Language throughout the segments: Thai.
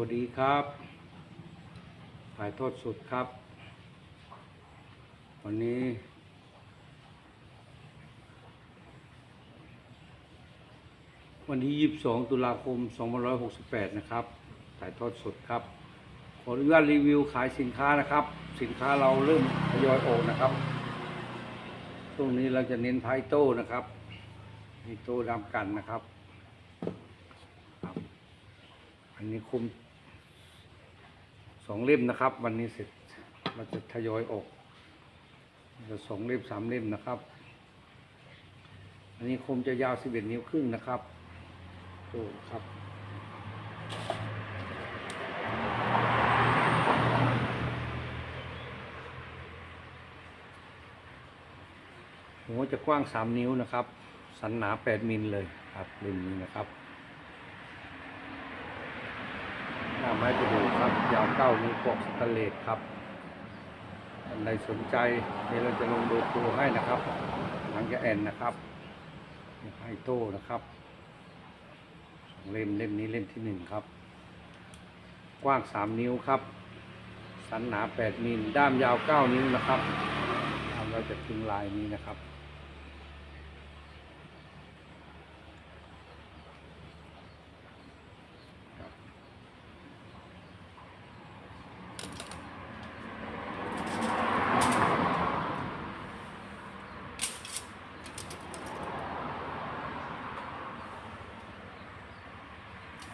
วัสดีครับ ถ่ายทอดสดครับ วันนี้ วันที่ 22 ตุลาคม 2568 นะครับ ถ่ายทอดสดครับ ขออนุญาตรีวิวขายสินค้านะครับ สินค้าเราเริ่มทยอยออกนะครับช่วงนี้เราจะเน้นไพโต้นะครับไพโต้ดำกันนะครับครับอันนี้คุม สองเล่มนะครับ วันนี้เสร็จเราจะทยอยออกจะสองเล่มสามเล่มนะครับ อันนี้คมจะยาวสิบเอ็ดนิ้วครึ่งนะครับโอ้ครับหัวจะกว้างสามนิ้วนะครับ สันหนาแปดมิลเลยครับเล่มนี้นะครับหน้าไม้ประดู ครับ ยาวเก้านิ้วปอกสแตนเลสครับท่านใดสนใจเดี๋ยวเราจะลงเบอร์โทรให้นะครับ หลังจะแอนนะครับไฮโต้นะครับเล่มเล่มนี้เล่มที่หนึ่งครับ กว้างสามนิ้วครับ สันหนาแปดมิลด้ามยาวเก้านิ้วนะครับเราจะถึงลายนี้นะครับ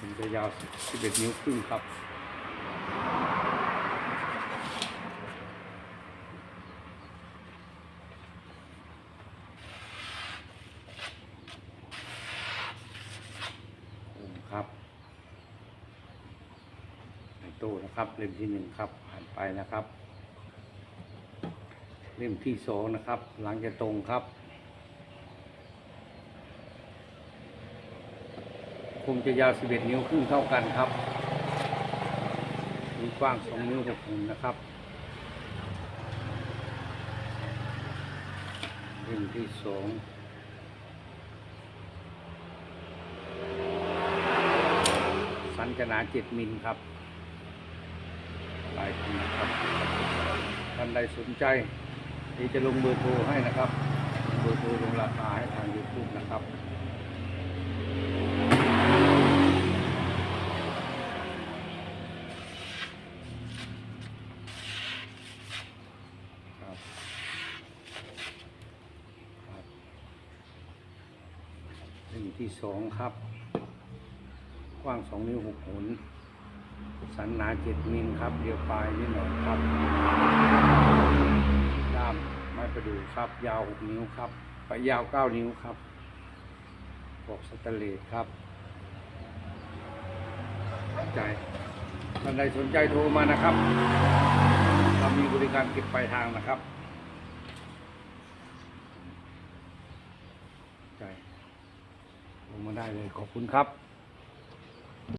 มันจะยาว 11 นิ้วครึ่งครับ ครับในตู้นะครับ เล่มที่หนึ่งครับผ่านไปนะครับ เล่มที่สองนะครับ หลังจะตรงครับ คงจะยาว 11 นิ้วครึ่งเท่ากันครับ มีกว้าง 2 นิ้ว6หุ่นนะครับเล่มที่สองสันจะหนา7มิลครับลายนี้นะครับ ท่านใดสนใจที่จะลงเบอร์โทรให้นะครับ เบอร์โทรลงราคาให้ทาง YouTube นะครับครับครับเล่ม ที่สองครับ กว้างสองนิ้วหกหุนสันหนาเจ็ดมิลครับเดียวปลายนิดหน่อยครับด้ามไม้ประดู่ครับ ยาวหกนิ้วครับไปยาวเก้านิ้วครับปอกสแตนเลสครับสนใจท่านใดสนใจโทรมานะครับ เรามีบริการเก็บปลายทางนะครับ ใจ ลงมาได้เลยขอบคุณครับ